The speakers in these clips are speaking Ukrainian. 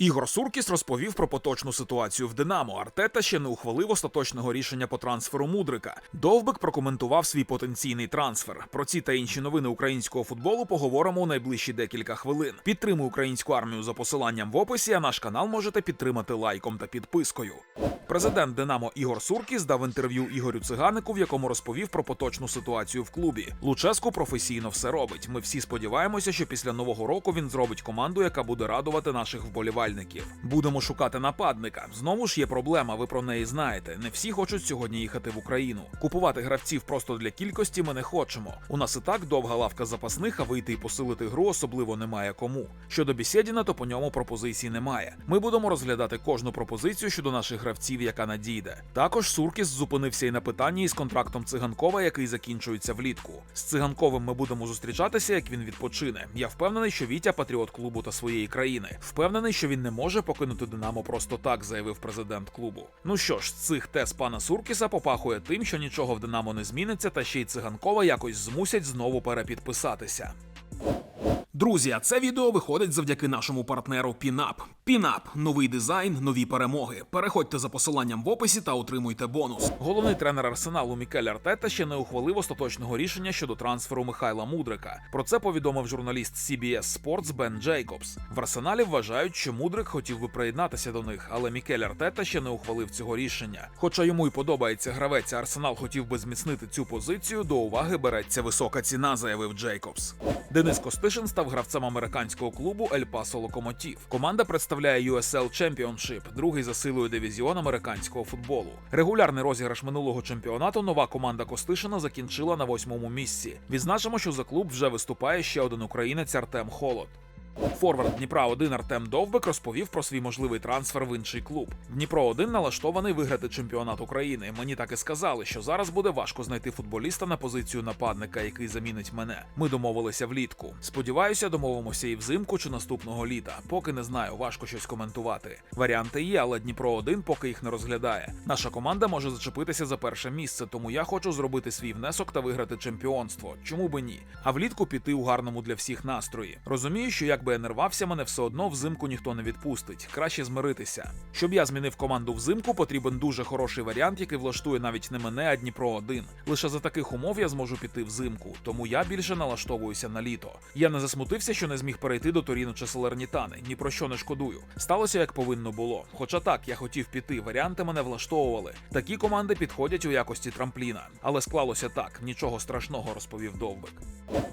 Ігор Суркіс розповів про поточну ситуацію в Динамо. Артета ще не ухвалив остаточного рішення по трансферу Мудрика. Довбик прокоментував свій потенційний трансфер. Про ці та інші новини українського футболу поговоримо у найближчі декілька хвилин. Підтримуй українську армію за посиланням в описі. А наш канал можете підтримати лайком та підпискою. Президент Динамо Ігор Суркіс дав інтерв'ю Ігорю Циганику, в якому розповів про поточну ситуацію в клубі. Луческу професійно все робить. Ми всі сподіваємося, що після нового року він зробить команду, яка буде радувати наших вболівальників. Будемо шукати нападника. Знову ж є проблема. Ви про неї знаєте. Не всі хочуть сьогодні їхати в Україну. Купувати гравців просто для кількості ми не хочемо. У нас і так довга лавка запасних, а вийти і посилити гру особливо немає кому. Щодо Бісєдіна, то по ньому пропозицій немає. Ми будемо розглядати кожну пропозицію щодо наших гравців, яка надійде. Також Суркіс зупинився і на питанні із контрактом циганкова, який закінчується влітку. З циганковим ми будемо зустрічатися, як він відпочине. Я впевнений, що Вітя патріот клубу та своєї країни. Впевнений, що він не може покинути Динамо просто так, заявив президент клубу. Ну що ж, цих тез пана Суркіса попахує тим, що нічого в Динамо не зміниться, та ще й циганкова якось змусять знову перепідписатися. Друзі, а це відео виходить завдяки нашому партнеру Пінап. Пінап новий дизайн, нові перемоги. Переходьте за посиланням в описі та отримуйте бонус. Головний тренер арсеналу Мікель Артета ще не ухвалив остаточного рішення щодо трансферу Михайла Мудрика. Про це повідомив журналіст CBS Sports Бен Джейкобс. В арсеналі вважають, що Мудрик хотів би приєднатися до них, але Мікель Артета ще не ухвалив цього рішення. Хоча йому й подобається гравець, арсенал хотів би зміцнити цю позицію. До уваги береться висока ціна, заявив Джейкобс. Денис Костишин став гравцем американського клубу Ель Пасо Локомотів. Команда представляє USL Championship, другий за силою дивізіон американського футболу. Регулярний розіграш минулого чемпіонату нова команда Костишина закінчила на восьмому місці. Відзначимо, що за клуб вже виступає ще один українець Артем Холод. Форвард Дніпра 1 Артем Довбик розповів про свій можливий трансфер в інший клуб. Дніпро 1 налаштований виграти чемпіонат України. Мені так і сказали, що зараз буде важко знайти футболіста на позицію нападника, який замінить мене. Ми домовилися влітку. Сподіваюся, домовимося і взимку чи наступного літа. Поки не знаю, важко щось коментувати. Варіанти є, але Дніпро 1 поки їх не розглядає. Наша команда може зачепитися за перше місце, тому я хочу зробити свій внесок та виграти чемпіонство. Чому би ні? А влітку піти у гарному для всіх настрої. Розумію, що як би я не рвався, мене все одно взимку ніхто не відпустить. Краще змиритися. Щоб я змінив команду взимку, потрібен дуже хороший варіант, який влаштує навіть не мене, а Дніпро 1 Лише за таких умов я зможу піти взимку, тому я більше налаштовуюся на літо. Я не засмутився, що не зміг перейти до Торіно чи Салернітани. Ні про що не шкодую. Сталося як повинно було. Хоча так, я хотів піти, варіанти мене влаштовували. Такі команди підходять у якості трампліна. Але склалося так, нічого страшного, розповів Довбик.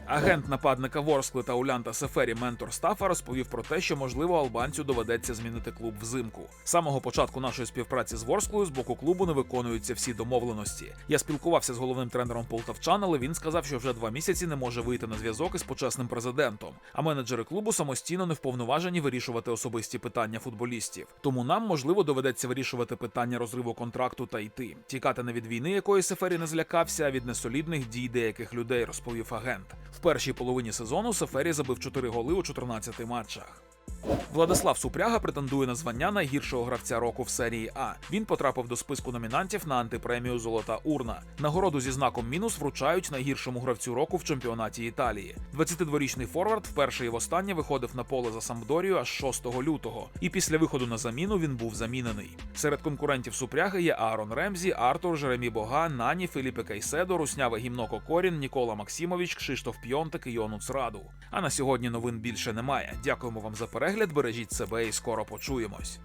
Агент нападника Ворскли та Улянта Сефері ментор Стафа розповів про те, що можливо албанцю доведеться змінити клуб взимку. З самого початку нашої співпраці з Ворсклою з боку клубу не виконуються всі домовленості. Я спілкувався з головним тренером полтавчан, але він сказав, що вже два місяці не може вийти на зв'язок із почесним президентом. А менеджери клубу самостійно не вповноважені вирішувати особисті питання футболістів. Тому нам можливо доведеться вирішувати питання розриву контракту та йти. Тікати не від війни, якої Сефері не злякався, а від несолідних дій деяких людей, розповів агент. В першій половині сезону Сефері забив 4 голи у 14 матчах. Владислав Супряга претендує на звання найгіршого гравця року в серії А. Він потрапив до списку номінантів на антипремію Золота урна. Нагороду зі знаком мінус вручають найгіршому гравцю року в чемпіонаті Італії. 22-річний форвард вперше і востаннє виходив на поле за Самдорію аж 6 лютого. І після виходу на заміну він був замінений. Серед конкурентів Супряги є Аарон Ремзі, Артур, Жеремі Бога, Нані, Філіпе Кайседо, Русняве Гімно Кокорін, Нікола Максимович, Кшиштоф Пйонтик і Йонуц Раду. А на сьогодні новин більше немає. Дякуємо вам за перегляд. Бережіть себе і скоро почуємось.